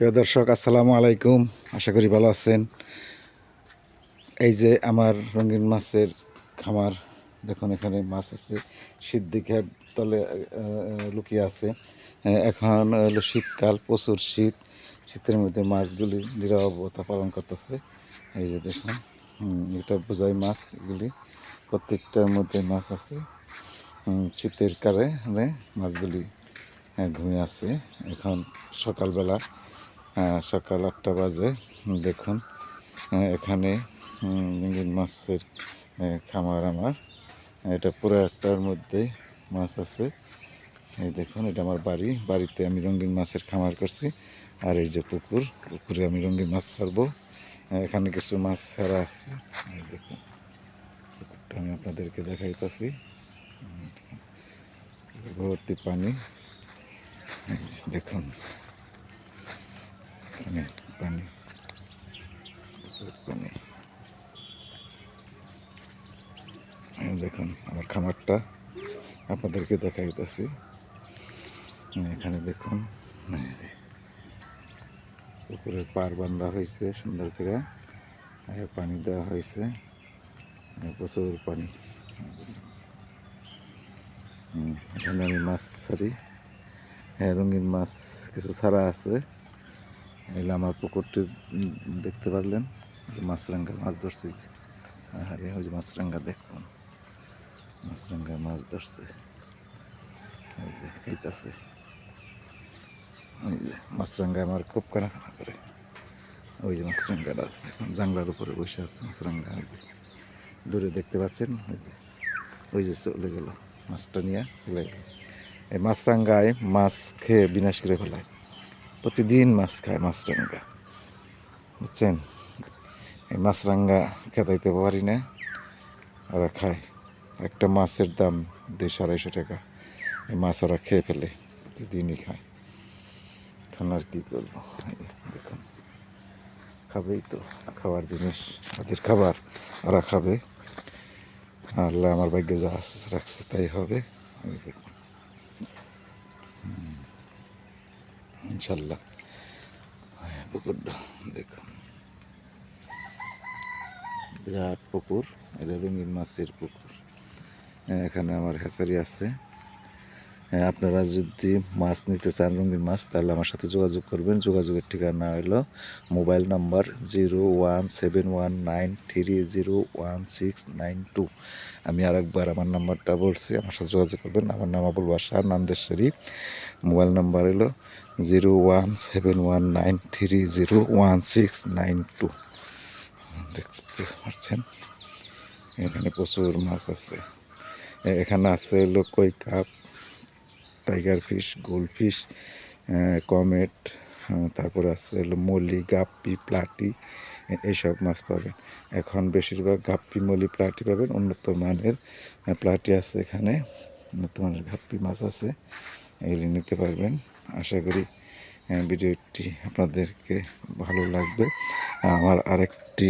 প্রিয় দর্শক, আসসালামু আলাইকুম। আশা করি ভালো আছেন। এই যে আমার রঙিন মাছের খামার, দেখুন এখানে মাছ আছে দিকে তলে লুকিয়ে আছে। এখন হলো শীতকাল, প্রচুর শীত। শীতের মধ্যে মাছগুলি নিরবতা পালন করতেছে। এই যে দেখুন এটা বোঝাই মাছ এগুলি প্রত্যেকটার মধ্যে মাছ আছে। শীতের কারণে মাছগুলি ঘুমিয়ে আছে। এখন সকালবেলা সকাল আটটা বাজে। দেখুন এখানে উম, রঙিন মাছের খামার আমার। এটা পুরো একটার মধ্যে মাছ আছে। এই দেখুন এটা আমার বাড়ি। বাড়িতে আমি রঙিন মাছের খামার করছি। আর এই যে পুকুর পুকুরে আমি রঙিন মাছ ছাড়বো। এখানে কিছু মাছ ছাড়া আছে। এই দেখুন পুকুরটা আমি আপনাদেরকে দেখাইতেছি। ভর্তি পানি। দেখুন পানি পানি এই দেখুন, আমার খামারটা আপনাদেরকে দেখাইতেছি। এখানে দেখুন পুকুরের পার বান্ধা হয়েছে সুন্দর করে। পানি দেওয়া হয়েছে। প্রচুর পানি। এখানে আমি মাছ ছাড়ি। হ্যাঁ রঙিন মাছ কিছু ছাড়া আছে। এগুলো আমার পুকুরটি দেখতে পারলেন, যে মাছরাঙ্গা মাছ ধরছে। আরে ওই যে মাছরাঙ্গা দেখুন, মাছরাঙ্গা মাছ ধরছে ওই যে খাইতাছে। ওই যে মাছরাঙ্গা আমার খুব কানা কানা করে। ওই যে মাছরাঙ্গাটা জাংলার উপরে বসে আছে, মাছরাঙ্গা ওই যে। দূরে দেখতে পাচ্ছেন ওই যে ওই যে চলে গেল, মাছটা নিয়ে চলে গেল। এই মাছরাঙ্গায় মাছ খেয়ে বিনাশ করে ফেলায়। প্রতিদিন মাছ খায় মাছরাঙ্গা বুঝছেন? এই মাছরাঙ্গা খেতাইতে পারি না, ওরা খায়। একটা মাছের দাম দুইশো আড়াইশো টাকা। এই মাছ ওরা খেয়ে ফেলে, প্রতিদিনই খায়। এখন আর কী করব? দেখুন, খাবেই তো খাবার জিনিস, ওদের খাবার ওরা খাবে। আল্লাহ আমার ভাগ্যে যা রাখছে, তাই হবে। আমি দেখুন। ইনশাল্লাহ। পুকুরটা দেখুন বিরাট পুকুর এটা রঙিন মাছের পুকুর। হ্যাঁ, এখানে আমার হ্যাচারি আছে। আপনারা যদি মাছ নিতে চান, রঙিন মাছ, তাহলে আমার সাথে যোগাযোগ করবেন। যোগাযোগের ঠিকানা হলো mobile number zero one seven one nine three zero one six nine two. আমি আরেকবার আমার নাম্বারটা বলছি, আমার সাথে যোগাযোগ করবেন। আমার নাম আবুল বাসার নান্দেশ্বরী। মোবাইল নাম্বার হলো zero one seven one nine three zero one six nine two. পাচ্ছেন, এখানে প্রচুর মাছ আছে। এখানে আছে হলো কই carp tiger fish, goldfish comet তারপর আছে হলো মলি গাপ্পি, প্লাটি এইসব মাছ পাবেন। এখন বেশিরভাগ গাপ্পি মলি প্লাটি পাবেন। উন্নত মানের প্লাটি আছে এখানে। উন্নত মানের গাপ্পি মাছ আছে। এগুলি নিতে পারবেন। আশা করি ভিডিওটি আপনাদেরকে ভালো লাগবে। আমার আরেকটি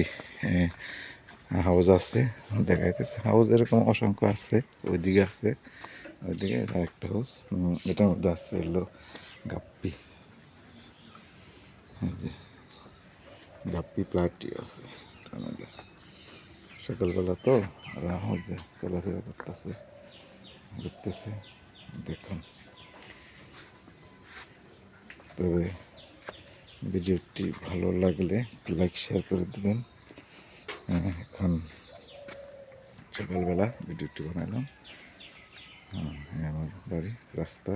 হাউস আছে, দেখাইতেছে। হাউস এরকম অসংখ্য আছে, ওইদিকে আছে। ওইদিকে আরেকটা হাউস এটার মধ্যে আছে হলো গাপ্পি। এই যে গাপ্পি প্লাটি আছে এটার মধ্যে। সকালবেলা তো ওরা হচ্ছে চলাফেরা করতেছে ঘুরতেছে দেখুন। তবে ভিডিওটি ভালো লাগলে লাইক শেয়ার করে দেবেন। আহ, এখন সকালবেলা ভিডিওটি হ্যাঁ, এই আমার বাড়ি রাস্তা।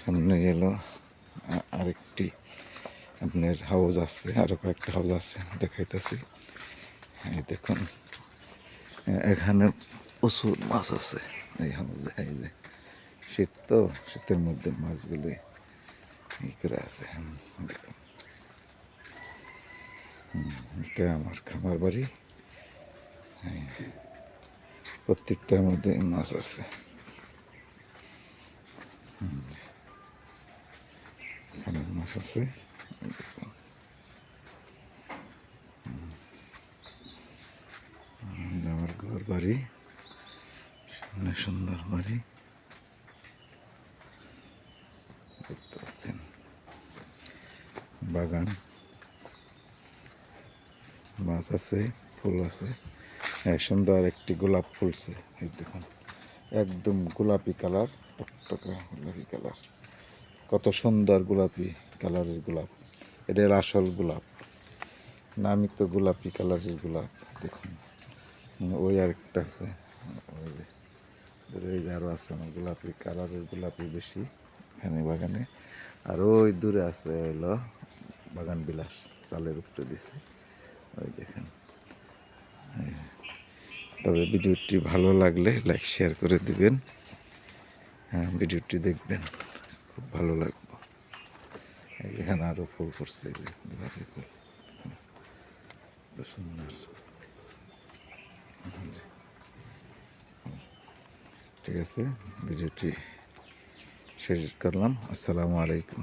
সামনে এলো আরেকটি আপনার হাউস আছে আরও কয়েকটা হাউস আছে, দেখাইতেছি। এই দেখুন এখানে প্রচুর মাছ আছে এই হাউসে এই যে শীত তো, শীতের মধ্যে মাছগুলি ই করে আছে। দেখুন। এটা আমার খামার বাড়ি। এই প্রত্যেকটার মধ্যে মাছ আছে। মাছ আছে। আমার ঘর বাড়ি। সামনে সুন্দর বাড়ি। দেখতে পাচ্ছেন? বাগান। মাছ আছে, ফুল আছে। সুন্দর একটি গোলাপ ফুলছে। এই দেখুন, একদম গোলাপি কালার টকটকা গোলাপি কালার। কত সুন্দর গোলাপি কালারের গোলাপ। এটা আসল গোলাপ নামই তো গোলাপি কালারের গোলাপ। দেখুন, ওই আরেকটা আছে, ওই যে ওই যে আরও আছে না, গোলাপি কালারের গোলাপি বেশি, এখানে বাগানে। আর ওই দূরে আছে হলো বাগান বিলাস, চালের উপরে দিছে। ওই দেখেন, এই। তবে ভিডিওটি ভালো লাগলে লাইক শেয়ার করে দিবেন। হ্যাঁ ভিডিওটি দেখবেন খুব ভালো লাগবে। এখানে আরও ফুল হুম, সুন্দর ঠিক আছে ভিডিওটি শেষ করলাম। আসসালামু আলাইকুম।